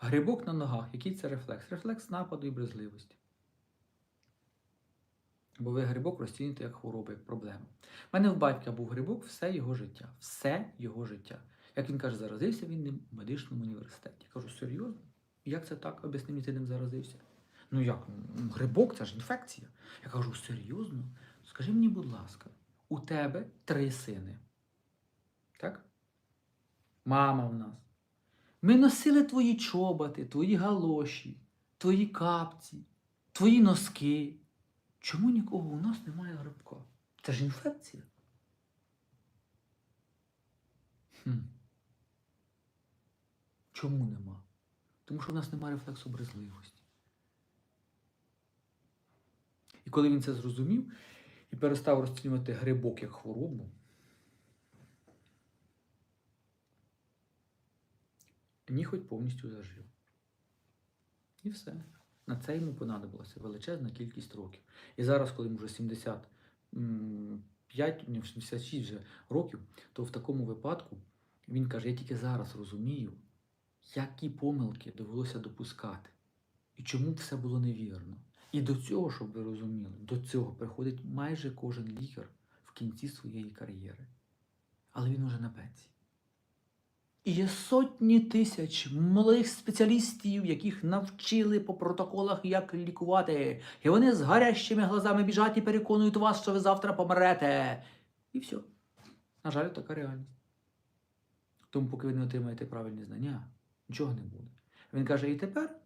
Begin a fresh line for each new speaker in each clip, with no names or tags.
Грибок на ногах, який це рефлекс? Рефлекс нападу і брезливості. Бо ви грибок розцінюєте як хворобу, як проблему. У мене в батька був грибок все його життя. Все його життя. Як він каже, заразився він ним в медичному університеті. Я кажу, серйозно? Як це так? Об'ясни мені, ти ним заразився? Ну як? Ну, Грибок це ж інфекція. Я кажу, серйозно? Скажи мені, будь ласка, у тебе три сини. Так? Мама в нас. Ми носили твої чоботи, твої галоші, твої капці, твої носки. Чому нікого у нас немає грибка? Це ж інфекція. Хм. Чому нема? Тому що в нас немає рефлексу брезливості. І коли він це зрозумів і перестав розцінювати грибок як хворобу, ніхоть повністю зажив. І все. На це йому понадобилася величезна кількість років. І зараз, коли йому вже 75, ні, 76 вже років, то в такому випадку він каже: я тільки зараз розумію, які помилки довелося допускати. І чому все було невірно. І до цього, щоб ви розуміли, до цього приходить майже кожен лікар в кінці своєї кар'єри. Але він уже на пенсії. І є сотні тисяч молодих спеціалістів, яких навчили по протоколах, як лікувати. І вони з гарящими глазами біжать і переконують вас, що ви завтра помрете. І все. На жаль, така реальність. Тому, поки ви не отримаєте правильні знання, нічого не буде. Він каже, і тепер,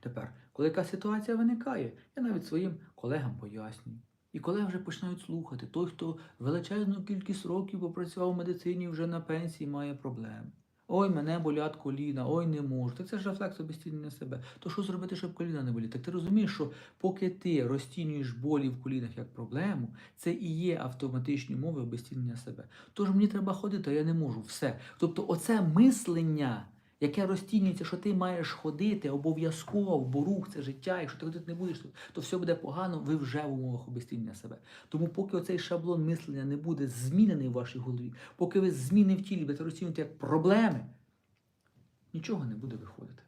тепер, коли яка ситуація виникає, я навіть своїм колегам пояснюю. І колеги вже починають слухати. Той, хто величезну кількість років попрацював в медицині, вже на пенсії має проблеми. Ой, мене болять коліна, ой, не можу. Так це ж рефлекс обесцінення себе. То що зробити, щоб коліна не боліли? Так ти розумієш, що поки ти розцінюєш болі в колінах як проблему, це і є автоматичні умови обесцінення себе. Тож мені треба ходити, а я не можу. Все. Тобто, оце мислення, яке розцінюється, що ти маєш ходити обов'язково, бо рух це життя, якщо ти ходити не будеш, то, все буде погано, ви вже в умовах обесцінення себе. Тому поки оцей шаблон мислення не буде змінений в вашій голові, поки ви зміни в тілі будете розцінювати як проблеми, нічого не буде виходити.